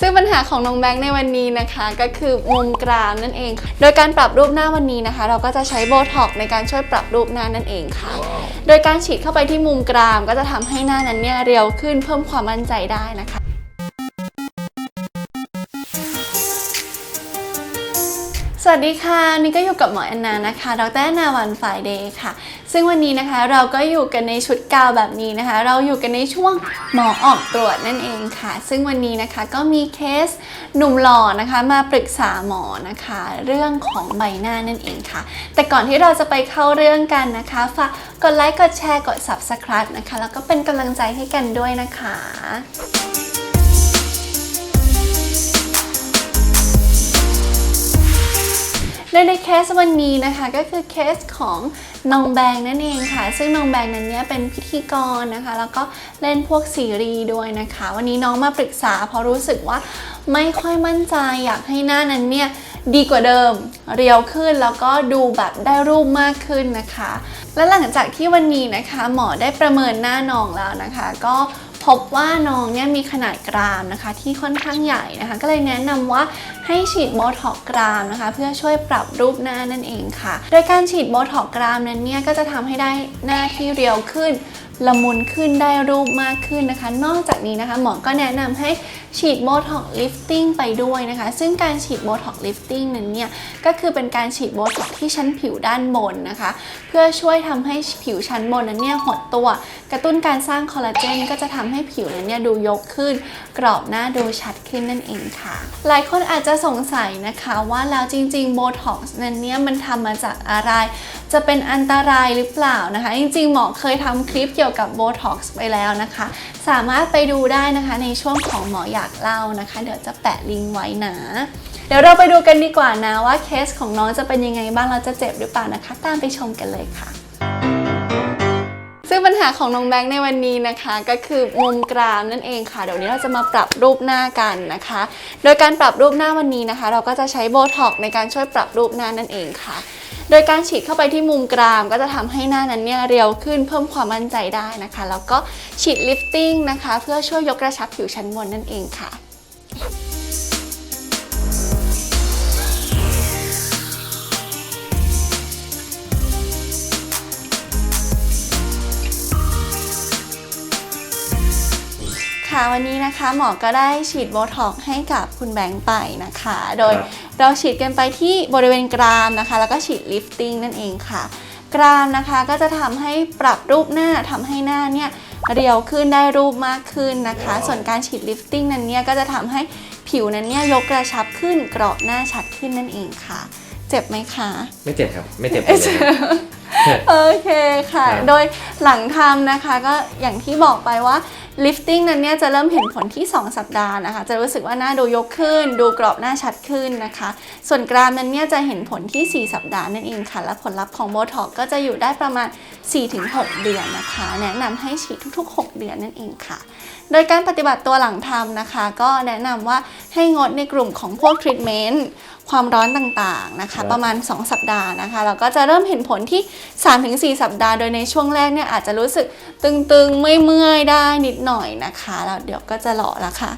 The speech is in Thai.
ซึ่งปัญหาของน้องแบงค์ในวันนี้นะคะก็คือมุมกรามนั่นเองค่ะโดยการปรับรูปหน้าวันนี้นะคะ เราก็จะใช้โบท็อกซ์ในการช่วยปรับรูปหน้านั่นเองค่ะ โดยการฉีดเข้าไปที่มุมกรามก็จะทำให้หน้านั้นเนี่ยเรียวขึ้นเพิ่มความมั่นใจได้นะคะ สวัสดีค่ะนี่ก็อยู่กับหมอแอนนานะคะ ดรแอนนาวันฝ่ายเดย์ค่ะ ซึ่งวันนี้นะคะเราก็อยู่กันในชุดกาวแบบนี้นะคะ เราอยู่กันในช่วงหมอออกตรวจนั่นเองค่ะ ซึ่งวันนี้นะคะก็มีเคสหนุ่มหล่อนะคะ มาปรึกษาหมอนะคะ เรื่องของใบหน้านั่นเองค่ะ แต่ก่อนที่เราจะไปเข้าเรื่องกันนะคะฝากกดไลค์กดแชร์กด subscribe นะคะ แล้วก็เป็นกำลังใจให้กันด้วยนะคะ โดยในเคสวันนี้นะคะก็คือเคสของน้องแบงนั่นเองค่ะ ซึ่งน้องแบงนั้นเนี่ยเป็นพิธีกรนะคะ แล้วก็เล่นพวกซีรีส์ด้วยนะคะ วันนี้น้องมาปรึกษาเพราะรู้สึกว่าไม่ค่อยมั่นใจอยากให้หน้านั้นเนี่ยดีกว่าเดิม เรียวขึ้นแล้วก็ดูแบบได้รูปมากขึ้นนะคะ และหลังจากที่วันนี้นะคะ หมอได้ประเมินหน้าน้องแล้วนะคะ ก็พบว่าน้องเนี่ยมีขนาดกรามนะคะ ที่ค่อนข้างใหญ่นะคะ ก็เลยแนะนำว่าให้ฉีดโบท็อกกรามนะคะ เพื่อช่วยปรับรูปหน้านั่นเองค่ะ โดยการฉีดโบท็อกกรามนั้นเนี่ยก็จะทำให้ได้หน้าที่เรียวขึ้นละมุนขึ้นได้รูปมากขึ้นนะคะ นอกจากนี้นะคะ หมอก็แนะนำให้ฉีดโบท็อกซ์ลิฟติ้งไปด้วยนะคะ ซึ่งการฉีดโบท็อกซ์ลิฟติ้งนั้นเนี่ยก็คือเป็นการฉีดโบท็อกซ์ที่ชั้นผิวด้านบนนะคะ เพื่อช่วยทำให้ผิวชั้นบนนั้นเนี่ยหดตัว กระตุ้นการสร้างคอลลาเจนก็จะทำให้ผิวนั้นเนี่ยดูยกขึ้น กรอบหน้าดูชัดขึ้นนั่นเองค่ะ หลายคนอาจจะสงสัยนะคะว่าแล้วจริงๆโบท็อกซ์นั้นเนี่ยมันทำมาจากอะไร จะเป็นอันตรายหรือเปล่านะคะ จริงๆหมอเคยทำคลิปเกี่ยวกับโบท็อกซ์ไปแล้วนะคะ สามารถไปดูได้นะคะในช่วงของหมอยาอยากเล่านะคะ เดี๋ยวจะแปะลิงก์ไว้นะ เดี๋ยวเราไปดูกันดีกว่านะว่าเคสของน้องจะเป็นยังไงบ้างเราจะเจ็บหรือเปล่านะคะ ตามไปชมกันเลยค่ะซึ่งปัญหาของน้องแบงค์ในวันนี้นะคะก็คือมุมกรามนั่นเองค่ะ เดี๋ยวนี้เราจะมาปรับรูปหน้ากันนะคะ โดยการปรับรูปหน้าวันนี้นะคะ เราก็จะใช้โบท็อกในการช่วยปรับรูปหน้านั่นเองค่ะ โดยการฉีดเข้าไปที่มุมกรามก็จะทำให้หน้านั้นเนี่ยเรียวขึ้นเพิ่มความมั่นใจได้นะคะ แล้วก็ฉีดลิฟติ้งนะคะ เพื่อช่วยยกกระชับผิวชั้นบนนั่นเองค่ะ วันนี้นะคะหมอก็ได้ฉีดโบท็อกซ์ให้กับคุณแบงค์ไปนะคะ โดยครับเราฉีดกันไปที่บริเวณกรามนะคะ แล้วก็ฉีดลิฟติ้งนั่นเองค่ะ กรามนะคะก็จะทำให้ปรับรูปหน้าทำให้หน้าเนี่ยเรียวขึ้นได้รูปมากขึ้นนะคะ ส่วนการฉีดลิฟติ้งนั้นเนี่ยก็จะทำให้ผิวนั้นเนี่ยยกกระชับขึ้นกรอบหน้าชัดขึ้นนั่นเองค่ะ เจ็บไหมคะ ไม่เจ็บครับ ไม่เจ็บเลยครับโอเคค่ะครับโดยหลังทำนะคะก็อย่างที่บอกไปว่า lifting นั้นเนี่ยจะเริ่มเห็นผลที่ 2 สัปดาห์นะคะ จะรู้สึกว่าหน้าดูยกขึ้น ดูกรอบหน้าชัดขึ้นนะคะ ส่วนกรามนั้นเนี่ยจะเห็นผลที่ 4 สัปดาห์นั่นเองค่ะ และผลลัพธ์ของโบท็อกก็จะอยู่ได้ประมาณ4-6 เดือนนะคะ แนะนำให้ฉีดทุกๆ 6 เดือนนั่นเองค่ะ โดยการปฏิบัติตัวหลังทำนะคะ ก็แนะนำว่าให้งดในกลุ่มของพวกทรีทเมนต์ความร้อนต่างๆนะครัคะบประมาณ 2 สัปดาห์นะคะเราก็จะเริ่มเห็นผลที่ 3-4 สัปดาห์ โดยในช่วงแรกเนี่ยอาจจะรู้สึกตึงๆไม่เมื่อยๆได้นิดหน่อยนะคะแล้วเดี๋ยวก็จะหล่อแล้วค่ะ